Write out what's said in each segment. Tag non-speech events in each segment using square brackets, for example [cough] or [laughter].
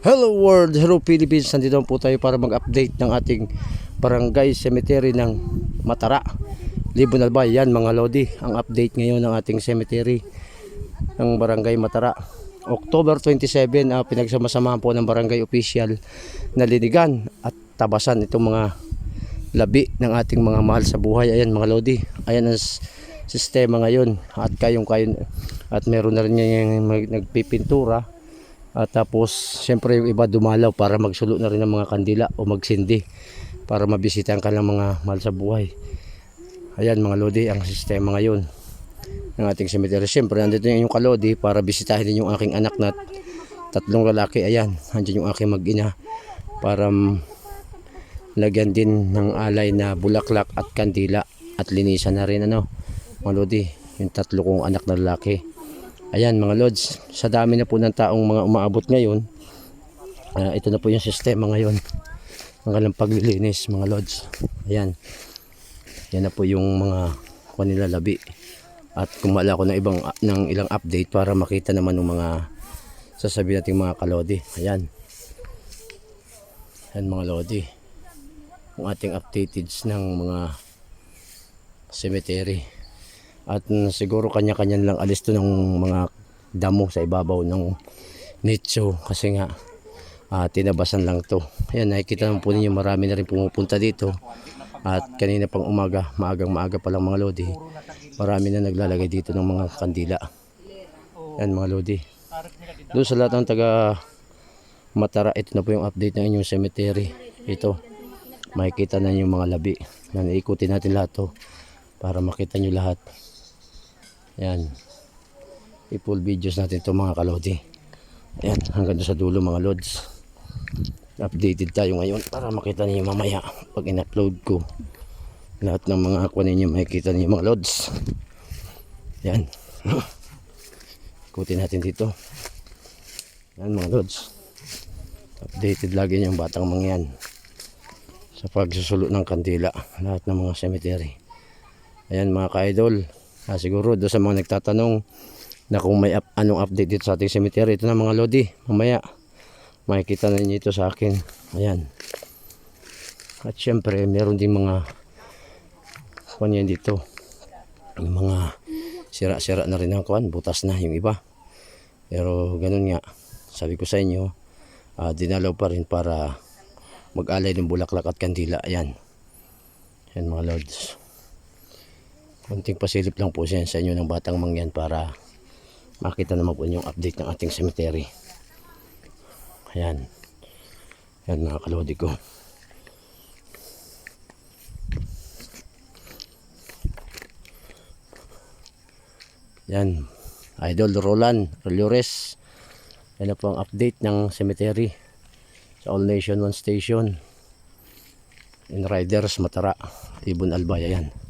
Hello world, hello Philippines. Nandito po tayo para mag-update ng ating barangay cemetery ng Matara. Libon Albay, yan mga lodi. Ang update ngayon ng ating cemetery ng barangay Matara. October 27, uh, pinagsama-samahan po ng barangay official na linigan at tabasan itong mga labi ng ating mga mahal sa buhay. Ayan mga lodi. Ayan ang sistema ngayon at kayong kayo at meron na rin yung nagpipintura at tapos siyempre yung iba dumalaw para magsulo na rin ng mga kandila o magsindi para mabisita ang kanilang mga mahal sa buhay. Ayan mga lodi ang sistema ngayon ng ating cemetery. Siyempre nandito yung kalodi para bisitahin din yung aking anak na tatlong lalaki. Ayan andyan yung aking mag-ina para lagyan din ng alay na bulaklak at kandila at linisan na rin ano mga lodi yung tatlo kong anak na lalaki ayan mga lods sa dami na po ng taong mga umaabot ngayon ah, ito na po yung sistema ngayon ng kanilang paglilinis mga lods ayan. Yan na po yung mga kanila labi. At kumala ko ng ibang ng ilang update para makita naman ng mga sasabihin natin mga kalodi. Ayan. Ayan mga lodi. Yung ating updated ng mga cemetery at siguro kanya-kanya lang alis to ng mga damo sa ibabaw ng nicho. Kasi nga ah, tinabasan lang to. Ayan nakikita naman po ninyo marami na rin pumupunta dito. At kanina pang umaga maagang maaga pa lang mga lodi marami na naglalagay dito ng mga kandila. Yan mga lodi. Doon sa lahat ng taga Matara ito na po yung update ng inyong cemetery. Ito makikita na yung mga labi na naikutin natin lahat to para makita nyo lahat yan i-full videos natin to mga kalodi. Yan hanggang doon sa dulo mga lods. Updated tayo ngayon para makita niyo mamaya pag in-upload ko lahat ng mga aqua ninyo makikita niyo mga lods. Yan ikutin [laughs] natin dito. Yan mga lods. Updated lagi yung batang mangyan sa pagsusulo ng kandila lahat ng mga cemetery. Ayan mga ka-idol ah, siguro doon sa mga nagtatanong na kung may up, anong update dito sa ating cemetery. Ito na mga lodi. Mamaya makikita na niyo ito sa akin. Ayan. At syempre meron din mga kwan yan dito. Yung mga sira-sira na rin ang kwan butas na yung iba. Pero ganun nga sabi ko sa inyo ah, dinalaw pa rin para mag-alay ng bulaklak at kandila. Ayan. Yan mga lords konting pasilip lang po siya sa inyo ng batang mangyan para makita naman po yung update ng ating cemetery. Ayan. Yan mga kalodi ko. Yan idol Roland Rolores yan po ang update ng cemetery sa All Nation 1 Station. In Riders Matara Ibon Albaya. Yan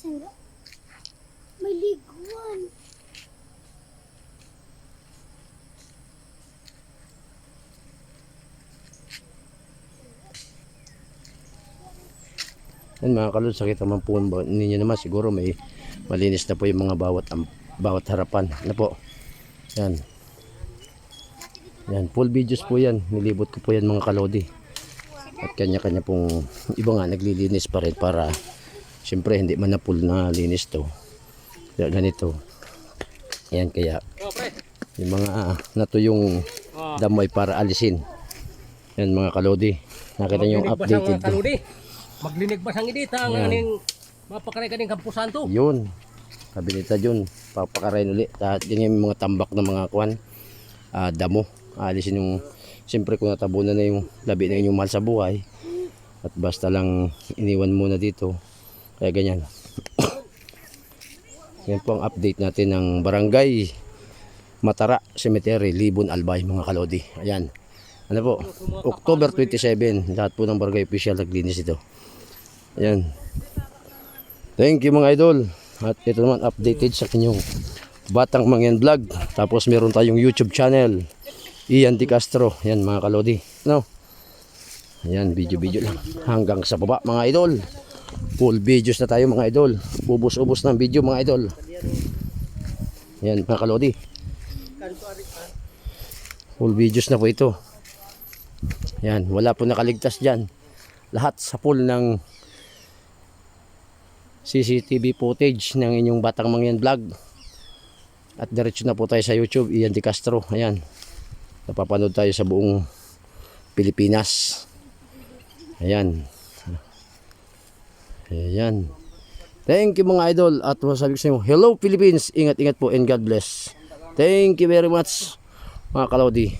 Asan ba? May liguan. Yan mga kalod, sakit naman po ninyo naman siguro may malinis na po yung mga bawat am- bawat harapan. Ano po? Yan. Yan, full videos po yan. Nilibot ko po yan mga kalodi. At kanya-kanya pong iba nga naglilinis pa rin para siyempre hindi man na full na linis to. Kaya ganito. Yan kaya yung mga ah, natuyong damay para alisin. Yan mga kalodi. Nakita niyo yung updated. ko. Kaludi. Maglinig ba sang idita ang aning mapakaray kaning kampusan to. Yun. Sabi nita yun. Papakarain ulit. At yun yung mga tambak ng mga kwan. ah, damo. Alisin yung siyempre kung natabunan na yung labi na inyong mahal sa buhay. At basta lang iniwan muna dito. Kaya ganyan. [coughs] Yan po ang update natin ng barangay Matara Cemetery, Libon Albay mga kalodi. Ayan. Ano po? October 27. Lahat po ng barangay official naglinis ito. Ayan. Thank you mga idol. At ito naman updated sa inyong Batang Mangyan Vlog. Tapos meron tayong YouTube channel. Ian Di Castro. Ayan mga kalodi. No? Ayan, video-video lang. Hanggang sa baba mga idol. Full videos na tayo mga idol. Ubus-ubos ng video mga idol. Ayan mga kalodi. Full videos na po ito. Ayan, wala po nakaligtas dyan. Lahat sa full ng CCTV footage ng inyong Batang Mangyan Vlog. At diretso na po tayo sa YouTube, Ian Di Castro. Ayan. Napapanood tayo sa buong Pilipinas. Ayan. Ayan. Thank you mga idol. At masabi ko sa inyo, hello Philippines. Ingat-ingat po and God bless. Thank you very much mga kalodi.